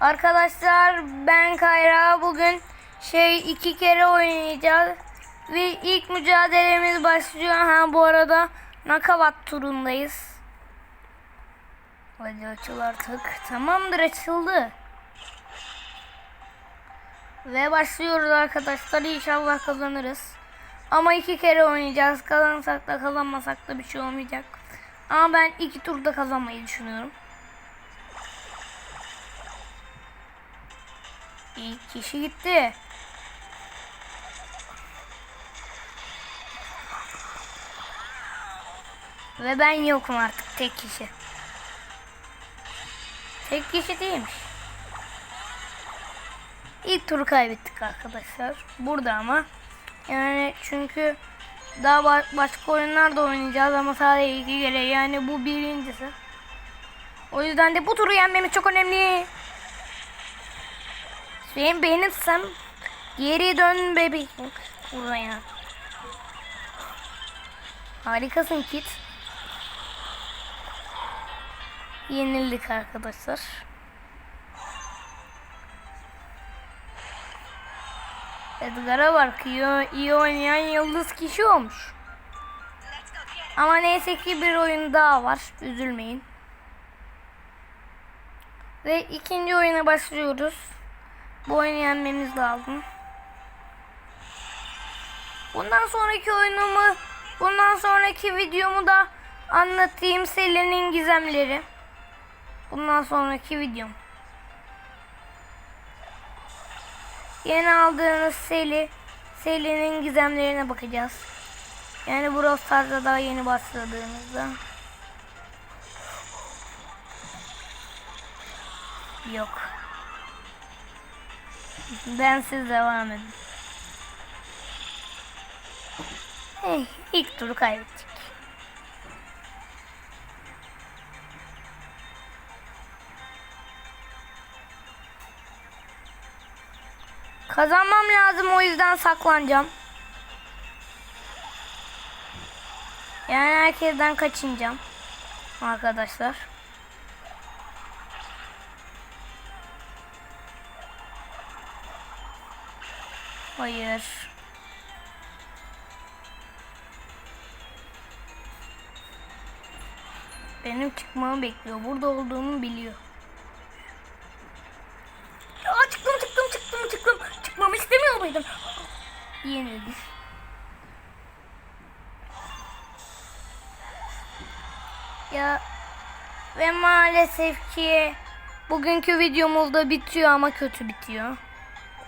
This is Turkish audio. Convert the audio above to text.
Arkadaşlar ben Kayra bugün şey iki kere oynayacağız ve ilk mücadelemiz başlıyor. Ha bu arada Nakavat turundayız. Hadi açıl artık. Tamamdır açıldı. Ve başlıyoruz arkadaşlar. İnşallah kazanırız. Ama iki kere oynayacağız. Kazansak da kazanmasak da bir şey olmayacak. Ama ben iki turda kazanmayı düşünüyorum. İlk kişi gitti. Ve ben yokum artık tek kişi. Tek kişi değilmiş. İlk turu kaybettik arkadaşlar. Burada ama. Yani çünkü daha ba- başka oyunlar da oynayacağız ama sadece iki kere. Yani bu birincisi. O yüzden de bu turu yenmemiz çok önemli. Sen benimsem geri dön bebeğim. Buraya. Harikasın Kit. Yenildik arkadaşlar. Edgar'a bak iyi, iyi oynayan yıldız kişi olmuş. Ama neyse ki bir oyun daha var. Üzülmeyin. Ve ikinci oyuna başlıyoruz. Bu oyunu yenmemiz lazım. Bundan sonraki oyunumu, bundan sonraki videomu da anlatayım Selin'in gizemleri. Bundan sonraki videom. Yeni aldığınız Seli, Selin'in gizemlerine bakacağız. Yani Brawl Stars'a daha yeni başladığımızda. Yok. Ben siz devam edin. Hey, ilk turu kaybettik. Kazanmam lazım o yüzden saklanacağım. Yani herkesten kaçınacağım. Arkadaşlar. Hayır. Benim çıkmamı bekliyor. Burada olduğumu biliyor. Aa, çıktım çıktım çıktım çıktım. Çıkmamı istemiyor muydun? Yenildi. Ya ve maalesef ki bugünkü videomuz da bitiyor ama kötü bitiyor.